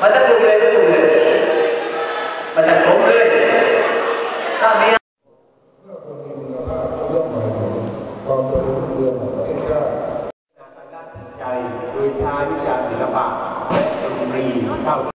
มันจะดูเลยก็ดูเลยมันจะล้มเลยถ้ามีการทางด้านจิตใจโดยทายวิชาศิลปะและดนตรีเข้า